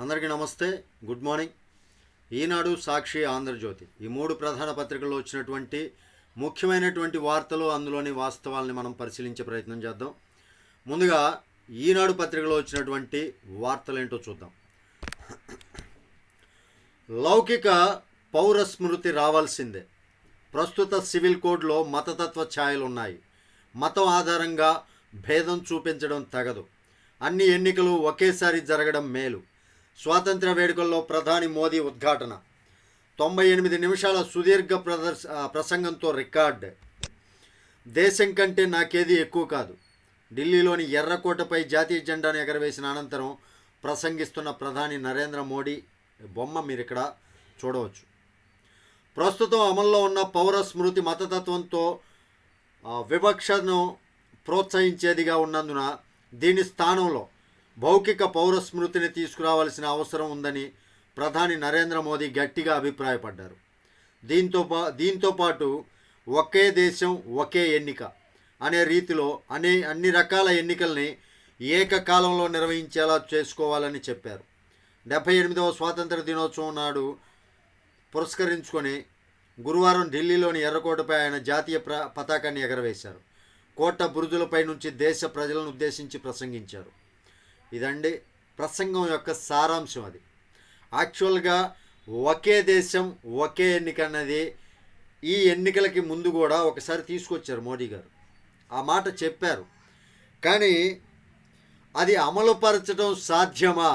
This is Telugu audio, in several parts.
అందరికీ నమస్తే గుడ్ మార్నింగ్. ఈనాడు సాక్షి ఆంధ్రజ్యోతి. ఈ మూడు ప్రధాన పత్రికల్లో వచ్చినటువంటి ముఖ్యమైనటువంటి వార్తలు అందులోని వాస్తవాల్ని మనం పరిశీలించే ప్రయత్నం చేద్దాం. ముందుగా ఈనాడు పత్రికలో వచ్చినటువంటి వార్తలు ఏంటో చూద్దాం. లౌకిక పౌర స్మృతి రావాల్సిందే. ప్రస్తుత సివిల్ కోడ్లో మతతత్వ ఛాయలు ఉన్నాయి మతం ఆధారంగా భేదం చూపించడం తగదు. అన్ని ఎన్నికలు ఒకేసారి జరగడం మేలు. స్వాతంత్ర వేడుకల్లో ప్రధాని మోదీ ఉద్ఘాటన. తొంభై ఎనిమిది నిమిషాల సుదీర్ఘ ప్రదర్శ ప్రసంగంతో రికార్డ్. దేశం కంటే నాకేది ఎక్కువ కాదు. ఢిల్లీలోని ఎర్రకోటపై జాతీయ జెండాను ఎగరవేసిన అనంతరం ప్రసంగిస్తున్న ప్రధాని నరేంద్ర మోడీ బొమ్మ మీరు ఇక్కడ చూడవచ్చు. ప్రస్తుతం అమల్లో ఉన్న పౌర స్మృతి మతతత్వంతో వివక్షను ప్రోత్సహించేదిగా ఉన్నందున దీని స్థానంలో భౌతిక పౌర స్మృతిని తీసుకురావాల్సిన అవసరం ఉందని ప్రధాని నరేంద్ర మోదీ గట్టిగా అభిప్రాయపడ్డారు. దీంతో పా దీంతో పాటు ఒకే దేశం ఒకే ఎన్నిక అనే రీతిలో అనే అన్ని రకాల ఎన్నికల్ని ఏకకాలంలో నిర్వహించేలా చేసుకోవాలని చెప్పారు. డెబ్బై ఎనిమిదవ స్వాతంత్ర దినోత్సవం నాడు పురస్కరించుకొని గురువారం ఢిల్లీలోని ఎర్రకోటపై ఆయన జాతీయ ప్ర పతాకాన్ని ఎగరవేశారు. కోట బురుజులపై నుంచి దేశ ప్రజలను ఉద్దేశించి ప్రసంగించారు. ఇదండి ప్రసంగం యొక్క సారాంశం అది. యాక్చువల్గా ఒకే దేశం ఒకే ఎన్నిక అన్నది ఈ ఎన్నికలకి ముందు కూడా ఒకసారి తీసుకొచ్చారు మోడీ గారు. ఆ మాట చెప్పారు. కానీ అది అమలుపరచడం సాధ్యమా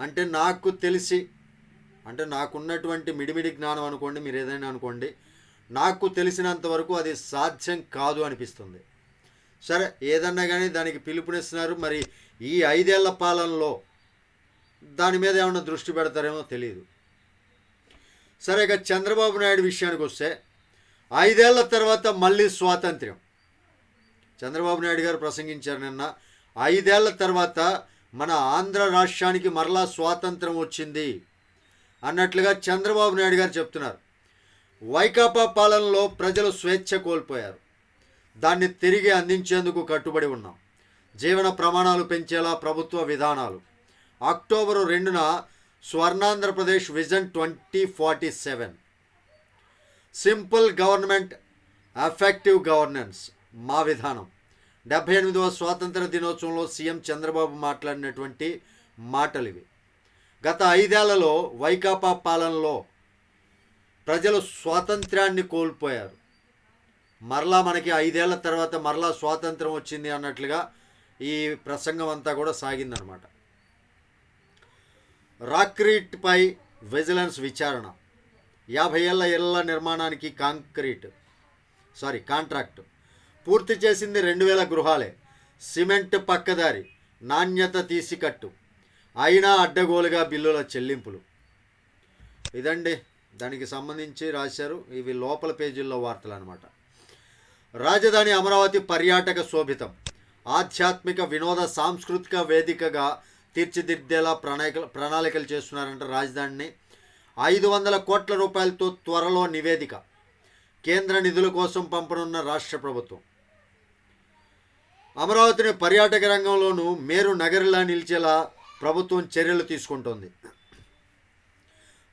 అంటే నాకు తెలిసి అంటే నాకున్నటువంటి మిడిమిడి జ్ఞానం అనుకోండి మీరు ఏదైనా అనుకోండి నాకు తెలిసినంత వరకు అది సాధ్యం కాదు అనిపిస్తుంది. సరే ఏదన్నా కానీ దానికి పిలుపునిస్తున్నారు. మరి ఈ ఐదేళ్ళ పాలనలో దాని మీద ఏమైనా దృష్టి పెడతారేమో తెలియదు సరే ఇక చంద్రబాబు నాయుడు విషయానికి వస్తే ఐదేళ్ళ తర్వాత మళ్ళీ స్వాతంత్ర్యం. చంద్రబాబు నాయుడు గారు ప్రసంగించారు నిన్న. ఐదేళ్ళ తర్వాత మన ఆంధ్ర రాష్ట్రానికి మరలా స్వాతంత్రం వచ్చింది అన్నట్లుగా చంద్రబాబు నాయుడు గారు చెప్తున్నారు. వైకాపా పాలనలో ప్రజలు స్వేచ్ఛ కోల్పోయారు. దాన్ని తిరిగి అందించేందుకు కట్టుబడి ఉన్నాం. జీవన ప్రమాణాలు పెంచేలా ప్రభుత్వ విధానాలు. అక్టోబరు రెండున Swarnandhrapradesh vision twenty forty seven. Simple government effective governance మా విధానం. డెబ్బై ఎనిమిదవ స్వాతంత్ర దినోత్సవంలో సీఎం చంద్రబాబు మాట్లాడినటువంటి మాటలు ఇవి గత ఐదేళ్ళలో వైకాపా పాలనలో ప్రజలు స్వాతంత్ర్యాన్ని కోల్పోయారు. మరలా మనకి ఐదేళ్ళ తర్వాత మరలా స్వాతంత్రం వచ్చింది అన్నట్లుగా ఈ ప్రసంగం అంతా కూడా సాగిందనమాట రాక్రీట్పై విజిలెన్స్ విచారణ. యాభై ఏళ్ళ ఇళ్ళ నిర్మాణానికి కాంక్రీట్. Sorry contract. పూర్తి చేసింది రెండు వేల గృహాలే. సిమెంట్ పక్కదారి నాణ్యత తీసికట్టు. అయినా అడ్డగోలుగా బిల్లుల చెల్లింపులు. ఇదండి దానికి సంబంధించి రాశారు ఇవి లోపల పేజీల్లో వార్తలు అనమాట రాజధాని అమరావతి పర్యాటక శోభితం. ఆధ్యాత్మిక వినోద సాంస్కృతిక వేదికగా తీర్చిదిద్దేలా ప్రణాళిక ప్రణాళికలు చేస్తున్నారంట రాజధానిని. ఐదు వందల కోట్ల రూపాయలతో త్వరలో నివేదిక. కేంద్ర నిధుల కోసం పంపనున్న రాష్ట్ర ప్రభుత్వం. అమరావతిని పర్యాటక రంగంలోనూ మేరు నగరిలా నిలిచేలా ప్రభుత్వం చర్యలు తీసుకుంటోంది.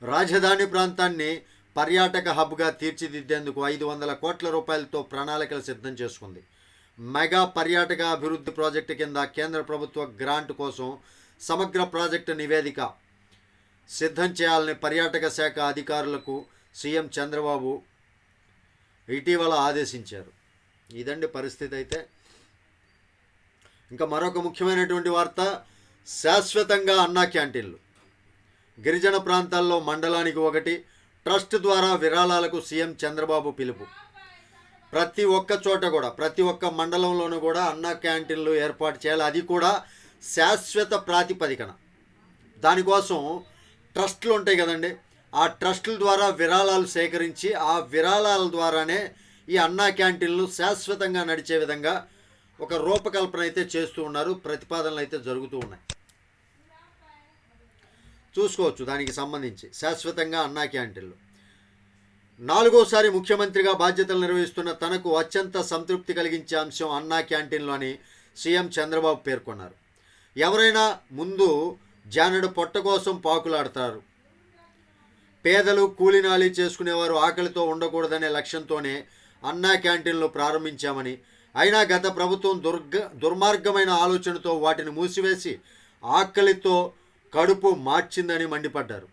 రాజధాని ప్రాంతాన్ని పర్యాటక హబ్గా తీర్చిదిద్దేందుకు ఐదు వందల కోట్ల రూపాయలతో ప్రణాళికలు సిద్ధం చేసుకుంది. మెగా పర్యాటక అభివృద్ధి ప్రాజెక్టు కింద కేంద్ర ప్రభుత్వ గ్రాంట్ కోసం సమగ్ర ప్రాజెక్టు నివేదిక. సిద్ధం చేయాలని పర్యాటక శాఖ అధికారులకు సీఎం చంద్రబాబు ఇటీవల ఆదేశించారు. ఇదండి పరిస్థితి అయితే. ఇంకా మరొక ముఖ్యమైనటువంటి వార్త శాశ్వతంగా అన్నా క్యాంటీన్లు. గిరిజన ప్రాంతాల్లో మండలానికి ఒకటి ట్రస్ట్ ద్వారా విరాళాలకు సీఎం చంద్రబాబు పిలుపు. ప్రతి ఒక్క చోట కూడా ప్రతి ఒక్క మండలంలోనూ కూడా అన్నా క్యాంటీన్లు ఏర్పాటు చేయాలి. అది కూడా శాశ్వత ప్రాతిపదికన. దానికోసం ట్రస్టులు ఉంటాయి కదండి. ఆ ట్రస్టుల ద్వారా విరాళాలు సేకరించి ఆ విరాళాల ద్వారానే ఈ అన్నా క్యాంటీన్లు శాశ్వతంగా నడిచే విధంగా ఒక రూపకల్పన అయితే చేస్తూ ఉన్నారు ప్రతిపాదనలు అయితే జరుగుతూ ఉన్నాయి. చూసుకోవచ్చు దానికి సంబంధించి. శాశ్వతంగా అన్నా క్యాంటీన్లు. నాలుగోసారి ముఖ్యమంత్రిగా బాధ్యతలు నిర్వహిస్తున్న తనకు అత్యంత సంతృప్తి కలిగించే అంశం అన్నా క్యాంటీన్లు అని సీఎం చంద్రబాబు పేర్కొన్నారు. ఎవరైనా ముందు జానడు పొట్ట కోసం పాకులాడతారు. పేదలు కూలినాలి చేసుకునేవారు ఆకలితో ఉండకూడదనే లక్ష్యంతోనే అన్నా క్యాంటీన్లు ప్రారంభించామని అయినా గత ప్రభుత్వం దుర్గ దుర్మార్గమైన ఆలోచనతో వాటిని మూసివేసి ఆకలితో కడుపు మార్చిందని మండిపడ్డారు.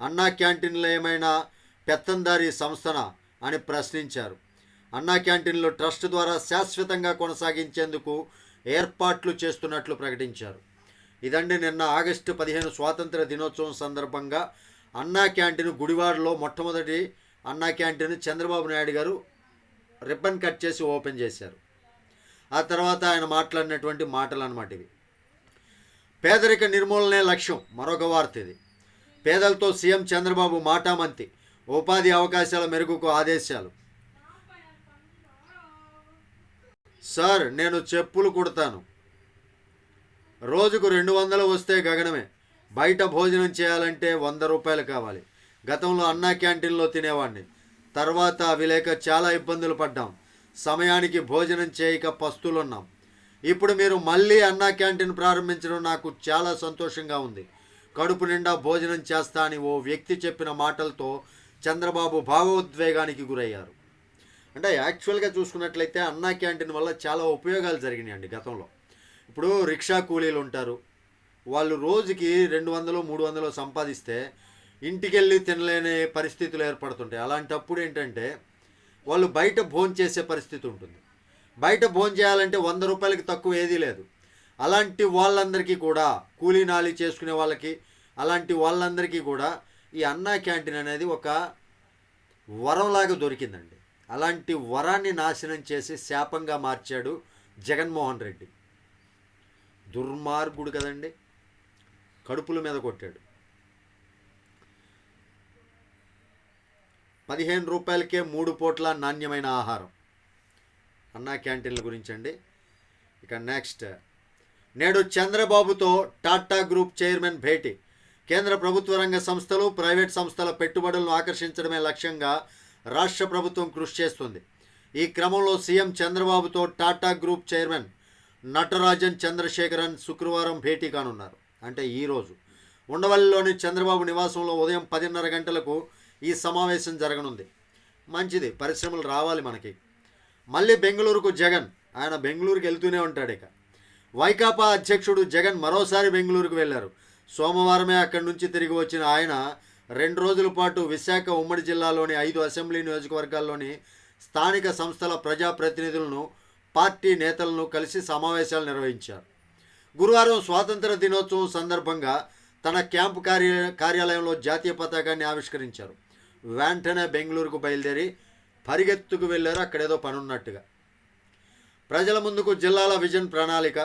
అన్నా క్యాంటీన్లో ఏమైనా పెత్తందారీ సంస్థన అని ప్రశ్నించారు. అన్నా క్యాంటీన్లు ట్రస్ట్ ద్వారా శాశ్వతంగా కొనసాగించేందుకు ఏర్పాట్లు చేస్తున్నట్లు ప్రకటించారు. ఇదండి నిన్న ఆగస్టు పదిహేను స్వాతంత్ర దినోత్సవం సందర్భంగా అన్నా క్యాంటీన్ గుడివాడలో మొట్టమొదటి అన్నా క్యాంటీన్ చంద్రబాబు నాయుడు గారు రిబ్బన్ కట్ చేసి ఓపెన్ చేశారు. ఆ తర్వాత ఆయన మాట్లాడినటువంటి మాటలు అన్నమాట ఇవి. పేదరిక నిర్మూలనే లక్ష్యం మరొక వార్త ఇది పేదలతో సీఎం చంద్రబాబు మాటామంతి ఉపాధి అవకాశాల మెరుగుకు ఆదేశాలు. సార్ నేను చెప్పులు కుడతాను. రోజుకు రెండు వందలు వస్తే గగనమే. బయట భోజనం చేయాలంటే వంద రూపాయలు కావాలి. గతంలో అన్నా క్యాంటీన్లో తినేవాడిని తర్వాత అవి లేక చాలా ఇబ్బందులు పడ్డాం. సమయానికి భోజనం చేయక పస్తులున్నాం. ఇప్పుడు మీరు మళ్ళీ అన్నా క్యాంటీన్ ప్రారంభించడం నాకు చాలా సంతోషంగా ఉంది. కడుపు నిండా భోజనం చేస్తా అని ఓ వ్యక్తి చెప్పిన మాటలతో చంద్రబాబు భావోద్వేగానికి గురయ్యారు. అంటే యాక్చువల్గా చూసుకున్నట్లయితే అన్నా క్యాంటీన్ వల్ల చాలా ఉపయోగాలు జరిగినాయండి గతంలో. ఇప్పుడు రిక్షా కూలీలు ఉంటారు. వాళ్ళు రోజుకి రెండు వందలు మూడు వందలు సంపాదిస్తే ఇంటికెళ్ళి తినలేని పరిస్థితులు ఏర్పడుతుంటాయి. అలాంటప్పుడు ఏంటంటే వాళ్ళు బయట భోంచేసే చేసే పరిస్థితి ఉంటుంది. బయట భోజనం చేయాలంటే వంద రూపాయలకి తక్కువ ఏదీ లేదు. అలాంటి వాళ్ళందరికీ కూడా కూలీ నాలి చేసుకునే వాళ్ళకి అలాంటి వాళ్ళందరికీ కూడా ఈ అన్నా క్యాంటీన్ అనేది ఒక వరంలాగా దొరికిందండి. అలాంటి వరాన్ని నాశనం చేసి శాపంగా మార్చాడు జగన్మోహన్ రెడ్డి. దుర్మార్గుడు కదండి. కడుపుల మీద కొట్టాడు. పదిహేను రూపాయలకే మూడు పూట్ల నాణ్యమైన ఆహారం. అన్నా క్యాంటీన్ల గురించి అండి ఇక నెక్స్ట్. నేడు చంద్రబాబుతో టాటా గ్రూప్ చైర్మన్ భేటీ. కేంద్ర ప్రభుత్వ రంగ సంస్థలు ప్రైవేట్ సంస్థల పెట్టుబడులను ఆకర్షించడమే లక్ష్యంగా రాష్ట్ర ప్రభుత్వం కృషి చేస్తుంది. ఈ క్రమంలో సీఎం చంద్రబాబుతో టాటా గ్రూప్ చైర్మన్ నటరాజన్ చంద్రశేఖరన్ శుక్రవారం భేటీ కానున్నారు. అంటే ఈరోజు ఉండవల్లిలోని చంద్రబాబు నివాసంలో ఉదయం పదిన్నర గంటలకు ఈ సమావేశం జరగనుంది. మంచిది పరిశ్రమలు రావాలి మనకి. మళ్ళీ బెంగళూరుకు జగన్. ఆయన బెంగళూరుకి వెళ్తూనే ఉంటాడు ఇక. వైకాపా అధ్యక్షుడు జగన్ మరోసారి బెంగళూరుకు వెళ్ళారు సోమవారమే అక్కడి నుంచి తిరిగి వచ్చిన ఆయన రెండు రోజుల పాటు విశాఖ ఉమ్మడి జిల్లాలోని ఐదు అసెంబ్లీ నియోజకవర్గాల్లోని స్థానిక సంస్థల ప్రజాప్రతినిధులను పార్టీ నేతలను కలిసి సమావేశాలు నిర్వహించారు. గురువారం స్వాతంత్ర దినోత్సవం సందర్భంగా తన క్యాంపు కార్య కార్యాలయంలో జాతీయ పతాకాన్ని ఆవిష్కరించారు. వెంటనే బెంగళూరుకు బయలుదేరి పరిగెత్తుకు వెళ్ళారు అక్కడేదో పనున్నట్టుగా. ప్రజల ముందుకు జిల్లాల విజన్ ప్రణాళిక.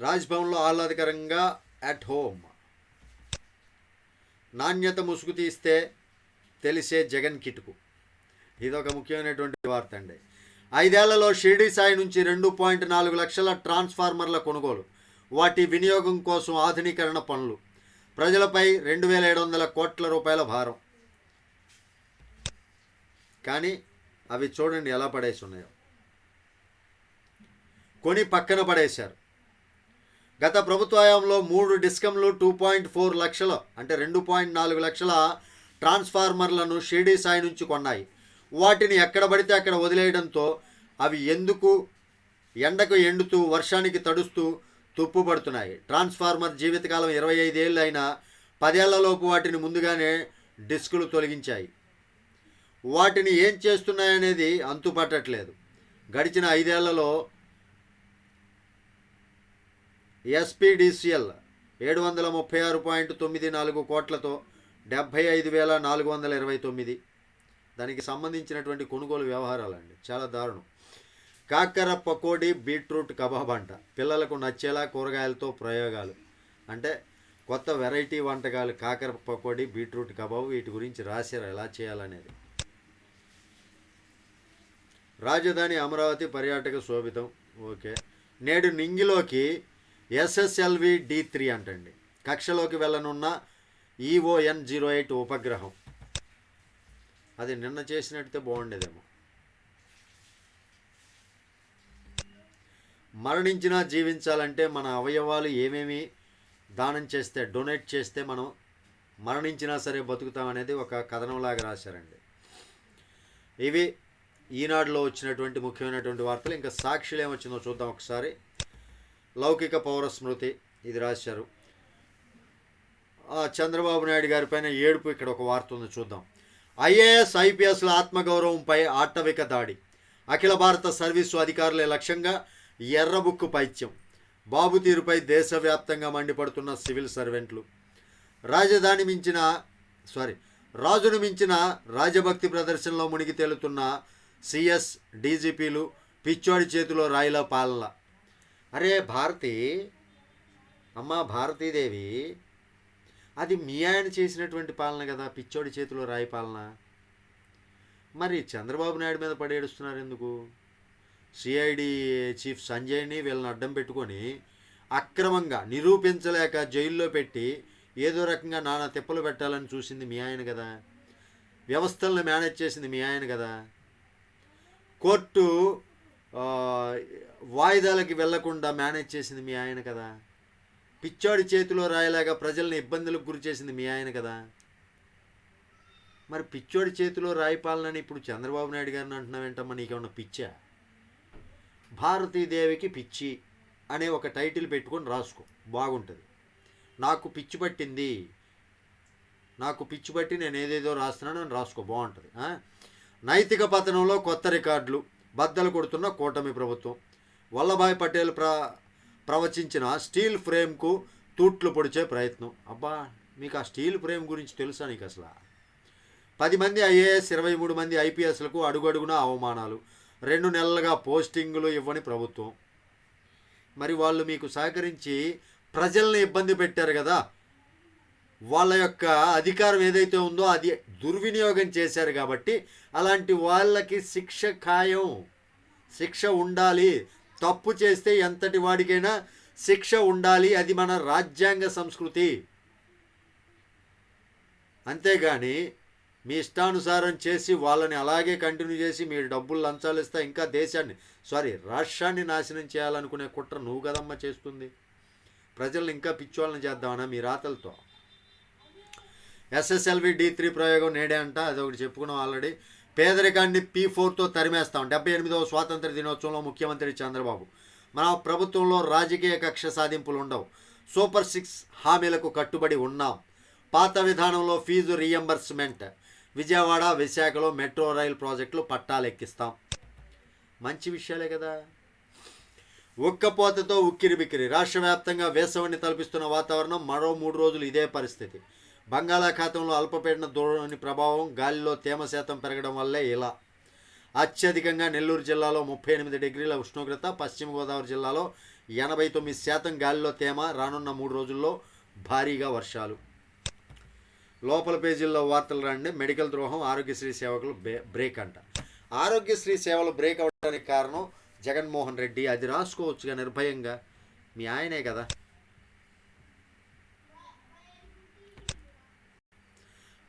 రాజ్భవన్లో ఆహ్లాదకరంగా అట్ హోమ్ నాణ్యత ముసుగు తీస్తే తెలిసే జగన్ కిటుకు. ఇదొక ముఖ్యమైనటువంటి వార్త అండి. ఐదేళ్ళలో షిరిడి సాయి నుంచి రెండు పాయింట్ నాలుగు లక్షల ట్రాన్స్ఫార్మర్ల కొనుగోలు. వాటి వినియోగం కోసం ఆధునీకరణ పనులు. ప్రజలపై రెండు వేల ఏడు వందల కోట్ల రూపాయల భారం. కానీ అవి చూడండి ఎలా పడేసి ఉన్నాయో కొని పక్కన పడేశారు. గత ప్రభుత్వంలో మూడు డిస్కంలు టూ పాయింట్ ఫోర్ లక్షల అంటే రెండు పాయింట్ నాలుగు లక్షల ట్రాన్స్ఫార్మర్లను షిర్డీ సాయి నుంచి కొన్నాయి. వాటిని ఎక్కడ పడితే అక్కడ వదిలేయడంతో అవి ఎందుకు ఎండకు ఎండుతూ వర్షానికి తడుస్తూ తుప్పుపడుతున్నాయి ట్రాన్స్ఫార్మర్ జీవితకాలం ఇరవై ఐదేళ్ళు అయినా పదేళ్ళలోపు వాటిని ముందుగానే డిస్కులు తొలగించాయి. వాటిని ఏం చేస్తున్నాయనేది అంతుపట్టట్లేదు. గడిచిన ఐదేళ్ళలో ఎస్పీడీసీఎల్ ఏడు వందల ముప్పై ఆరు పాయింట్ తొమ్మిది నాలుగు కోట్లతో డెబ్భై ఐదు వేల నాలుగు వందల ఇరవై తొమ్మిది. దానికి సంబంధించినటువంటి కొనుగోలు వ్యవహారాలండి. చాలా దారుణం. కాకర పకోడీ బీట్రూట్ కబాబ్ అంట. పిల్లలకు నచ్చేలా కూరగాయలతో ప్రయోగాలు. అంటే కొత్త వెరైటీ వంటకాలు కాకర పకోడీ బీట్రూట్ కబాబ్ వీటి గురించి రాశారు. ఎలా చేయాలనేది. రాజధాని అమరావతి పర్యాటక శోభితం. ఓకే. నేడు నింగిలోకి ఎస్ఎస్ఎల్వి డి త్రీ అంటండి. కక్షలోకి వెళ్ళనున్న ఈఓఎన్ జీరో ఎయిట్ ఉపగ్రహం. అది నిన్న చేసినట్టే బాగుండేదేమో. మరణించినా జీవించాలంటే మన అవయవాలు ఏమేమి దానం చేస్తే డొనేట్ చేస్తే మనం మరణించినా సరే బతుకుతాం అనేది ఒక కథనంలాగా రాశారండి. ఇవి ఈనాడులో వచ్చినటువంటి ముఖ్యమైనటువంటి వార్తలు. ఇంకా సాక్షులు ఏమొచ్చిందో చూద్దాం ఒకసారి. లౌకిక పౌర స్మృతి ఇది రాశారు. చంద్రబాబు నాయుడు గారిపైన ఏడుపు ఇక్కడ ఒక వార్త ఉంది చూద్దాం. ఐఏఎస్ ఐపీఎస్ల ఆత్మగౌరవంపై ఆటవిక దాడి. అఖిల భారత సర్వీసు అధికారులే లక్ష్యంగా ఎర్రబుక్కు పైత్యం. బాబు తీరుపై దేశవ్యాప్తంగా మండిపడుతున్న సివిల్ సర్వెంట్లు. రాజధాని మించిన సారీ రాజును మించిన రాజభక్తి ప్రదర్శనలో మునిగి తేలుతున్న సిఎస్ డీజీపీలు పిచ్చోడి చేతిలో రాయిల పాలన. అరే భారతి అమ్మా భారతీదేవి అది మీ ఆయన చేసినటువంటి పాలన కదా పిచ్చోడి చేతిలో రాయి పాలన. మరి చంద్రబాబు నాయుడు మీద పడేడుస్తున్నారు ఎందుకు? సిఐడి చీఫ్ సంజయ్ని వీళ్ళని అడ్డం పెట్టుకొని అక్రమంగా నిరూపించలేక జైల్లో పెట్టి ఏదో రకంగా నానా తిప్పలు పెట్టాలని చూసింది మీ ఆయన కదా. వ్యవస్థలను మేనేజ్ చేసింది మీ ఆయన కదా. కోర్టు వాయిదాలకి వెళ్ళకుండా మేనేజ్ చేసింది మీ ఆయన కదా. పిచ్చాడి చేతిలో రాయలాగా ప్రజల్ని ఇబ్బందులకు గురి చేసింది మీ ఆయన కదా. మరి పిచ్చోడి చేతిలో రాయి పాలనని ఇప్పుడు చంద్రబాబు నాయుడు గారిని అంటున్నావేంటమ్మా? నీకేమన్నా పిచ్చా? భారతీదేవికి పిచ్చి అనే ఒక టైటిల్ పెట్టుకొని రాసుకో. బాగుంటుంది. నాకు పిచ్చి పట్టింది. నాకు పిచ్చి పట్టి నేను ఏదేదో రాస్తున్నాను అని రాసుకో. బాగుంటుంది. నైతిక పతనంలో కొత్త రికార్డులు బద్దలు కొడుతున్న కూటమి ప్రభుత్వం. వల్లభాయ్ పటేల్ ప్ర ప్రవచించిన స్టీల్ ఫ్రేమ్కు తూట్లు పొడిచే ప్రయత్నం. అబ్బా మీకు ఆ స్టీల్ ఫ్రేమ్ గురించి తెలుసా నీకు అసలు? పది మంది ఐఏఎస్ ఇరవై మూడు మంది ఐపీఎస్లకు అడుగడుగున అవమానాలు. రెండు నెలలుగా పోస్టింగులు ఇవ్వని ప్రభుత్వం. మరి వాళ్ళు మీకు సహకరించి ప్రజల్ని ఇబ్బంది పెట్టారు కదా. వాళ్ళ యొక్క అధికారం ఏదైతే ఉందో అది దుర్వినియోగం చేశారు కాబట్టి అలాంటి వాళ్ళకి శిక్ష ఖాయం. శిక్ష ఉండాలి. తప్పు చేస్తే ఎంతటి వాడికైనా శిక్ష ఉండాలి. అది మన రాజ్యాంగ సంస్కృతి. అంతేగాని మీ ఇష్టానుసారం చేసి వాళ్ళని అలాగే కంటిన్యూ చేసి మీరు డబ్బులు లంచాలు ఇస్తా ఇంకా దేశాన్ని సారీ రాష్ట్రాన్ని నాశనం చేయాలనుకునే కుట్ర నువ్వు కదమ్మా చేస్తుంది. ప్రజల్ని ఇంకా పిచ్చోళ్ళని చేద్దామన్నా మీ రాతలతో? ఎస్ఎస్ఎల్వి డి త్రీ ప్రయోగం నేడే అంట అదొకటి చెప్పుకున్నాం ఆల్రెడీ. పేదరికాన్ని పీ ఫోర్తో తరిమేస్తాం. డెబ్బై ఎనిమిదవ స్వాతంత్ర దినోత్సవంలో ముఖ్యమంత్రి చంద్రబాబు. మన ప్రభుత్వంలో రాజకీయ కక్ష సాధింపులు ఉండవు సూపర్ సిక్స్ హామీలకు కట్టుబడి ఉన్నాం. పాత విధానంలో ఫీజు రీఎంబర్స్మెంట్ విజయవాడ విశాఖలో మెట్రో రైల్ ప్రాజెక్టులు పట్టాలెక్కిస్తాం. మంచి విషయాలే కదా. ఉక్కపోతతో ఉక్కిరి బిక్కిరి. రాష్ట్ర వ్యాప్తంగా వేసవిని తలపిస్తున్న వాతావరణం మరో మూడు రోజులు ఇదే పరిస్థితి. బంగాళాఖాతంలో అల్పపీడన దూరని ప్రభావం గాలిలో తేమ శాతం పెరగడం వల్లే ఇలా. అత్యధికంగా నెల్లూరు జిల్లాలో ముప్పై ఎనిమిది డిగ్రీల ఉష్ణోగ్రత పశ్చిమ గోదావరి జిల్లాలో ఎనభై తొమ్మిది శాతం గాలిలో తేమ రానున్న మూడు రోజుల్లో భారీగా వర్షాలు. లోపల పేజీల్లో వార్తలు రండి మెడికల్ ద్రోహం ఆరోగ్యశ్రీ సేవకులు బ్రేక్ అంట. ఆరోగ్యశ్రీ సేవలు బ్రేక్ అవ్వడానికి కారణం జగన్మోహన్ రెడ్డి. అది రాసుకోవచ్చుగా నిర్భయంగా. మీ ఆయనే కదా.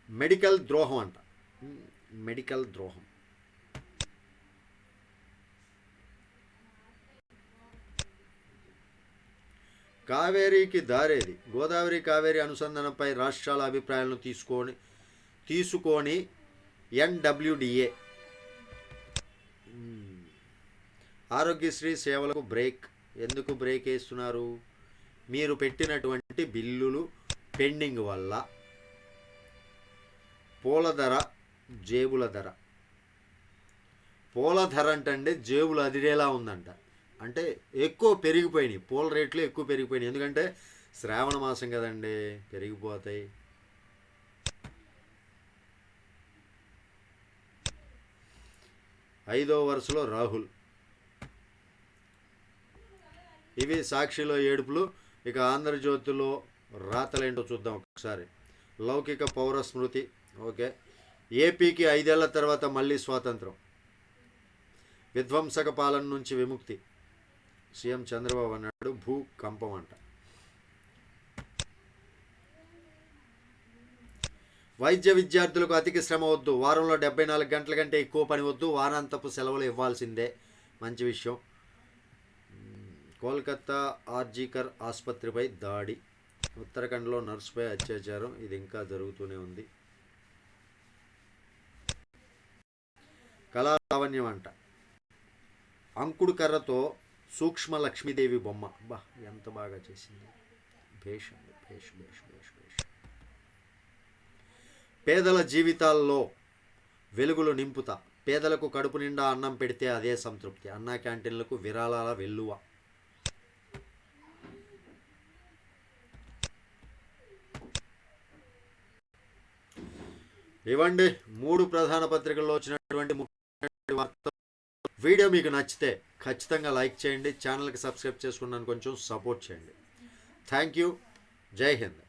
మెడికల్ ద్రోహం అంట. మెడికల్ ద్రోహం. కావేరీకి దారేది. గోదావరి కావేరి అనుసంధానంపై రాష్ట్రాల అభిప్రాయాలను తీసుకొని తీసుకొని ఎన్డబ్ల్యూడిఏ ఆరోగ్యశ్రీ సేవలకు బ్రేక్. ఎందుకు బ్రేక్ వేస్తున్నారు? మీరు పెట్టినటువంటి బిల్లులు పెండింగ్ వల్ల పూల ధర జేబుల ధర. పూల ధర అంటే జేబులు అదిరేలా ఉందంట. అంటే ఎక్కువ పెరిగిపోయినాయి. పూల రేట్లు ఎక్కువ పెరిగిపోయినాయి. ఎందుకంటే శ్రావణ మాసం కదండి పెరిగిపోతాయి. ఐదో వరుసలో రాహుల్. ఇవి సాక్షిలో ఏడుపులు. ఇక ఆంధ్రజ్యోతిలో రాతలేంటో చూద్దాం ఒకసారి. లౌకిక పౌర స్మృతి. ఓకే. ఏపీకి ఐదేళ్ళ తర్వాత మళ్ళీ స్వాతంత్రం. విధ్వంసక పాలన నుంచి విముక్తి. సీఎం చంద్రబాబు అన్నాడు భూకంపం అంట. వైద్య విద్యార్థులకు అతికి శ్రమ వద్దు. వారంలో డెబ్బై నాలుగు గంటల కంటే ఎక్కువ పని వద్దు. వారాంతపు సెలవులు ఇవ్వాల్సిందే. మంచి విషయం. కోల్కతా ఆర్జీకర్ ఆసుపత్రిపై దాడి. ఉత్తరాఖండ్లో నర్సుపై అత్యాచారం. ఇది ఇంకా జరుగుతూనే ఉంది. కళా లావణ్యం అంట. అంకుడు కర్రతో సూక్ష్మ లక్ష్మీదేవి బొమ్మ. బా ఎంత బాగా చేసింది. భేష్ భేష్ భేష్ భేష్ భేష్. పేదల జీవితాల్లో వెలుగులు నింపుతా. పేదలకు కడుపు నిండా అన్నం పెడితే అదే సంతృప్తి. అన్నా క్యాంటీన్లకు విరాళాల వెల్లువ. ఇవ్వండి మూడు ప్రధాన పత్రికల్లో వచ్చినటువంటి ముఖ్య వార్త వీడియో మీకు నచ్చితే ఖచ్చితంగా లైక్ చేయండి ఛానల్కి సబ్స్క్రైబ్ చేసుకున్నాను కొంచెం సపోర్ట్ చేయండి. Thank you. జై హింద్.